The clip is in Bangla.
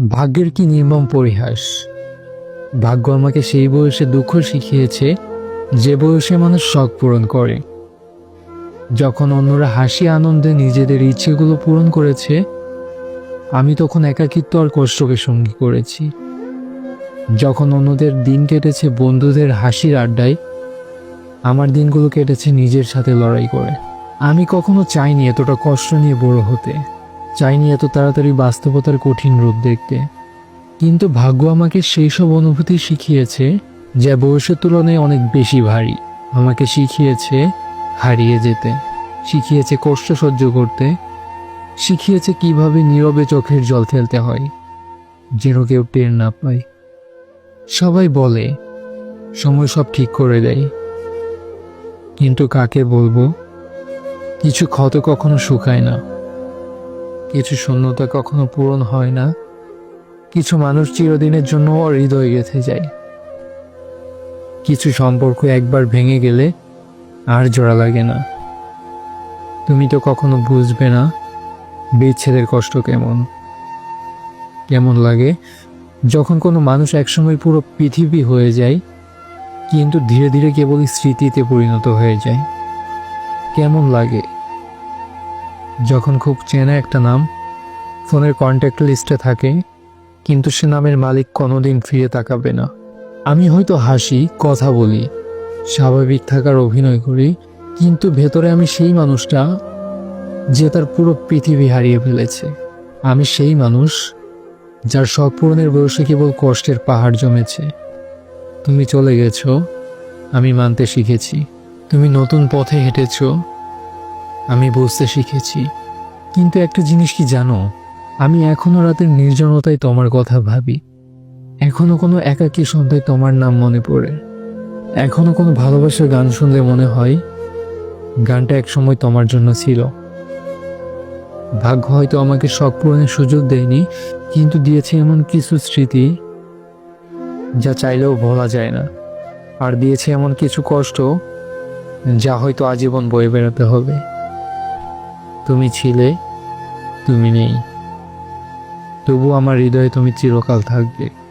ভাগ্যের কি নির্মম পরিহাস? ভাগ্য আমাকে সেই বয়সে দুঃখ শিখিয়েছে, যে বয়সে মানুষ শখ পূরণ করে। যখন অন্যরা হাসি, আনন্দে নিজেদের ইচ্ছেগুলো পূরণ করেছে, আমি তখন একাকিত্ব আর কষ্টকে সঙ্গী করেছি। যখন অন্যদের দিন কেটেছে বন্ধুদের হাসির আড্ডায়, আমার দিনগুলো কেটেছে নিজের সাথে লড়াই করে। আমি কখনো চাইনি এতটা কষ্ট নিয়ে বড় হতে। চাইনি এত তাড়াতাড়ি বাস্তবতার কঠিন রূপ দেখতে। কিন্তু ভাগ্য আমাকে সেই সব অনুভূতি শিখিয়েছে, যা বয়সের তুলনায় অনেক বেশি ভারী। আমাকে শিখিয়েছে হারিয়ে যেতে, শিখিয়েছে কষ্ট সহ্য করতে, শিখিয়েছে কীভাবে নীরবে চোখের জল ফেলতে হয়, যেন কেউ টের না পায়। সবাই বলে, সময় সব ঠিক করে দেয়। কিন্তু কাকে বলব? কিছু ক্ষত কখনো শুকায় না। কিছু শূন্যতা কখনো পূরণ হয় না। কিছু মানুষ চিরদিনের জন্য হৃদয় গেঁথে যায়। কিছু সম্পর্ক একবার ভেঙে গেলে আর জোড়া লাগে না। তুমি তো কখনো বুঝবে না বিচ্ছেদের কষ্ট কেমন। কেমন লাগে যখন কোনো মানুষ একসময় পুরো পৃথিবী হয়ে যায়, কিন্তু ধীরে ধীরে কেবলই স্মৃতিতে পরিণত হয়ে যায়। কেমন লাগে যখন খুব চেনা একটা নাম, ফোনের কন্ট্যাক্ট লিস্টে থাকে, কিন্তু সে নামের মালিক কোনোদিন ফিরে তাকাবে না। আমি হয়তো হাসি, কথা বলি, স্বাভাবিক থাকার অভিনয় করি, কিন্তু ভেতরে আমি সেই মানুষটা যে তার পুরো পৃথিবী হারিয়ে ফেলেছে। আমি সেই মানুষ যার শখ পূরণের বয়সে কেবল কষ্টের পাহাড় জমেছে। তুমি চলে গেছো, আমি মানতে শিখেছি। তুমি নতুন পথে হেঁটেছো আমি বুঝতে শিখেছি। কিন্তু একটা জিনিস কি জানো? আমি এখনও রাতের নির্জনতায় তোমার কথা ভাবি। এখনও কোনো একাকী সন্ধ্যায় তোমার নাম মনে পড়ে। এখনও কোনো ভালোবাসার গান শুনলে মনে হয় গানটা একসময় তোমার জন্য ছিল। ভাগ্য হয়তো আমাকে শখ পূরণের সুযোগ দেয়নি, কিন্তু দিয়েছে এমন কিছু স্মৃতি যা চাইলেও ভোলা যায় না। আর দিয়েছে এমন কিছু কষ্ট যা হয়তো আজীবন বয়ে বেড়াতে হবে। তুমি ছিলে তুমি নেই। তবু আমার হৃদয়ে তুমি চিরকাল থাকবে।